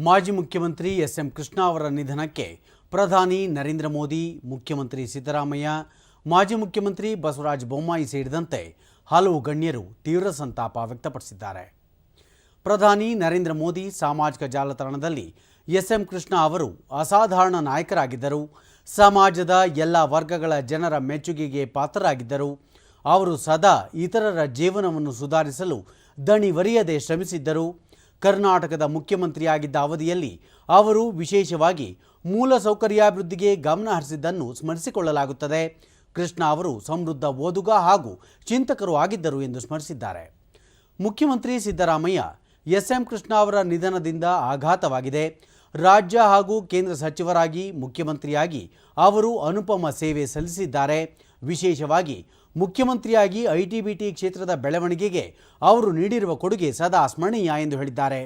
ಮಾಜಿ ಮುಖ್ಯಮಂತ್ರಿ S M Krishna ಅವರ ನಿಧನಕ್ಕೆ ಪ್ರಧಾನಿ ನರೇಂದ್ರ ಮೋದಿ, ಮುಖ್ಯಮಂತ್ರಿ ಸಿದ್ದರಾಮಯ್ಯ, ಮಾಜಿ ಮುಖ್ಯಮಂತ್ರಿ ಬಸವರಾಜ ಬೊಮ್ಮಾಯಿ ಸೇರಿದಂತೆ ಹಲವು ಗಣ್ಯರು ತೀವ್ರ ಸಂತಾಪ ವ್ಯಕ್ತಪಡಿಸಿದ್ದಾರೆ. ಪ್ರಧಾನಿ ನರೇಂದ್ರ ಮೋದಿ ಸಾಮಾಜಿಕ ಜಾಲತಾಣದಲ್ಲಿ ಎಸ್ ಎಂ ಕೃಷ್ಣ ಅವರು ಅಸಾಧಾರಣ ನಾಯಕರಾಗಿದ್ದರು. ಸಮಾಜದ ಎಲ್ಲ ವರ್ಗಗಳ ಜನರ ಮೆಚ್ಚುಗೆಗೆ ಪಾತ್ರರಾಗಿದ್ದರು. ಅವರು ಸದಾ ಇತರರ ಜೀವನವನ್ನು ಸುಧಾರಿಸಲು ದಣಿವರಿಯದೆ ಶ್ರಮಿಸಿದ್ದರು. ಕರ್ನಾಟಕದ ಮುಖ್ಯಮಂತ್ರಿಯಾಗಿದ್ದ ಅವಧಿಯಲ್ಲಿ ಅವರು ವಿಶೇಷವಾಗಿ ಮೂಲಸೌಕರ್ಯಾಭಿವೃದ್ಧಿಗೆ ಗಮನ ಹರಿಸಿದ್ದನ್ನು ಸ್ಮರಿಸಿಕೊಳ್ಳಲಾಗುತ್ತದೆ. ಕೃಷ್ಣ ಅವರು ಸಮೃದ್ಧ ಓದುಗ ಹಾಗೂ ಚಿಂತಕರು ಆಗಿದ್ದರು ಎಂದು ಸ್ಮರಿಸಿದ್ದಾರೆ. ಮುಖ್ಯಮಂತ್ರಿ ಸಿದ್ದರಾಮಯ್ಯ, ಎಸ್ಎಂ ಕೃಷ್ಣ ಅವರ ನಿಧನದಿಂದ ಆಘಾತವಾಗಿದೆ. ರಾಜ್ಯ ಹಾಗೂ ಕೇಂದ್ರ ಸಚಿವರಾಗಿ ಮುಖ್ಯಮಂತ್ರಿಯಾಗಿ ಅವರು ಅನುಪಮ ಸೇವೆ ಸಲ್ಲಿಸಿದ್ದಾರೆ. ವಿಶೇಷವಾಗಿ ಮುಖ್ಯಮಂತ್ರಿಯಾಗಿ ಐಟಿ ಬಿಟಿ ಕ್ಷೇತ್ರದ ಬೆಳವಣಿಗೆಗೆ ಅವರು ನೀಡಿರುವ ಕೊಡುಗೆ ಸದಾ ಸ್ಮರಣೀಯ ಎಂದು ಹೇಳಿದ್ದಾರೆ.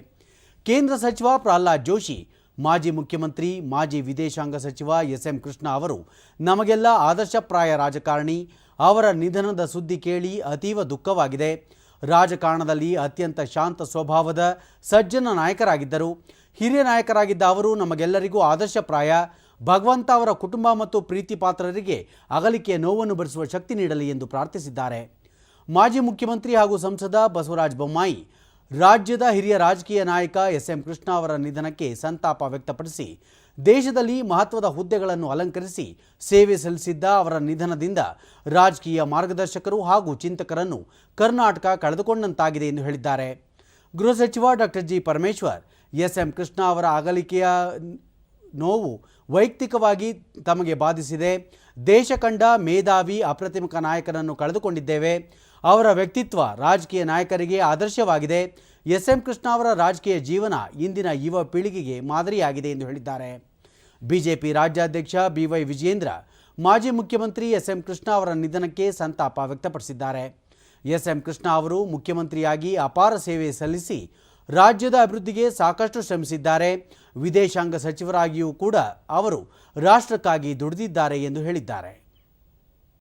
ಕೇಂದ್ರ ಸಚಿವ ಪ್ರಹ್ಲಾದ್ ಜೋಶಿ, ಮಾಜಿ ಮುಖ್ಯಮಂತ್ರಿ, ಮಾಜಿ ವಿದೇಶಾಂಗ ಸಚಿವ ಎಸ್ ಎಂ ಕೃಷ್ಣ ಅವರು ನಮಗೆಲ್ಲ ಆದರ್ಶಪ್ರಾಯ ರಾಜಕಾರಣಿ, ಅವರ ನಿಧನದ ಸುದ್ದಿ ಕೇಳಿ ಅತೀವ ದುಃಖವಾಗಿದೆ. ರಾಜಕಾರಣದಲ್ಲಿ ಅತ್ಯಂತ ಶಾಂತ ಸ್ವಭಾವದ ಸಜ್ಜನ ನಾಯಕರಾಗಿದ್ದರು. ಹಿರಿಯ ನಾಯಕರಾಗಿದ್ದ ಅವರು ನಮಗೆಲ್ಲರಿಗೂ ಆದರ್ಶಪ್ರಾಯ ಭಗವಂತ ಅವರ ಕುಟುಂಬ ಮತ್ತು ಪ್ರೀತಿ ಪಾತ್ರರಿಗೆ ಅಗಲಿಕೆಯ ನೋವನ್ನು ಭರಿಸುವ ಶಕ್ತಿ ನೀಡಲಿ ಎಂದು ಪ್ರಾರ್ಥಿಸಿದ್ದಾರೆ. ಮಾಜಿ ಮುಖ್ಯಮಂತ್ರಿ ಹಾಗೂ ಸಂಸದ ಬಸವರಾಜ ಬೊಮ್ಮಾಯಿ, ರಾಜ್ಯದ ಹಿರಿಯ ರಾಜಕೀಯ ನಾಯಕ ಎಸ್ ಎಂ ಕೃಷ್ಣ ಅವರ ನಿಧನಕ್ಕೆ ಸಂತಾಪ ವ್ಯಕ್ತಪಡಿಸಿ, ದೇಶದಲ್ಲಿ ಮಹತ್ವದ ಹುದ್ದೆಗಳನ್ನು ಅಲಂಕರಿಸಿ ಸೇವೆ ಸಲ್ಲಿಸಿದ್ದ ಅವರ ನಿಧನದಿಂದ ರಾಜಕೀಯ ಮಾರ್ಗದರ್ಶಕರು ಹಾಗೂ ಚಿಂತಕರನ್ನು ಕರ್ನಾಟಕ ಕಳೆದುಕೊಂಡಂತಾಗಿದೆ ಎಂದು ಹೇಳಿದ್ದಾರೆ. ಗೃಹ ಸಚಿವ doctor G Parameshwar S M Krishna ಅವರ ಅಗಲಿಕೆಯ ನೋವು ವೈಯಕ್ತಿಕವಾಗಿ ತಮಗೆ ಬಾಧಿಸಿದೆ. ದೇಶ ಕಂಡ ಮೇಧಾವಿ ಅಪ್ರತಿಮಕ ನಾಯಕರನ್ನು ಕಳೆದುಕೊಂಡಿದ್ದೇವೆ. ಅವರ ವ್ಯಕ್ತಿತ್ವ ರಾಜಕೀಯ ನಾಯಕರಿಗೆ ಆದರ್ಶವಾಗಿದೆ. ಎಸ್. ಎಂ. ಕೃಷ್ಣ ಅವರ ರಾಜಕೀಯ ಜೀವನ ಇಂದಿನ ಯುವ ಪೀಳಿಗೆಗೆ ಮಾದರಿಯಾಗಿದೆ ಎಂದು ಹೇಳಿದ್ದಾರೆ. ಬಿಜೆಪಿ ರಾಜ್ಯಾಧ್ಯಕ್ಷ ಬಿವೈ ವಿಜಯೇಂದ್ರ, ಮಾಜಿ ಮುಖ್ಯಮಂತ್ರಿ ಎಸ್. ಎಂ. ಕೃಷ್ಣ ಅವರ ನಿಧನಕ್ಕೆ ಸಂತಾಪ ವ್ಯಕ್ತಪಡಿಸಿದ್ದಾರೆ. ಎಸ್. ಎಂ. ಕೃಷ್ಣ ಅವರು ಮುಖ್ಯಮಂತ್ರಿಯಾಗಿ ಅಪಾರ ಸೇವೆ ಸಲ್ಲಿಸಿ ರಾಜ್ಯದ ಅಭಿವೃದ್ಧಿಗೆ ಸಾಕಷ್ಟು ಶ್ರಮಿಸಿದ್ದಾರೆ. ವಿದೇಶಾಂಗ ಸಚಿವರಾಗಿಯೂ ಕೂಡ ಅವರು ರಾಷ್ಟ್ರಕ್ಕಾಗಿ ದುಡಿದಿದ್ದಾರೆ ಎಂದು ಹೇಳಿದ್ದಾರೆ.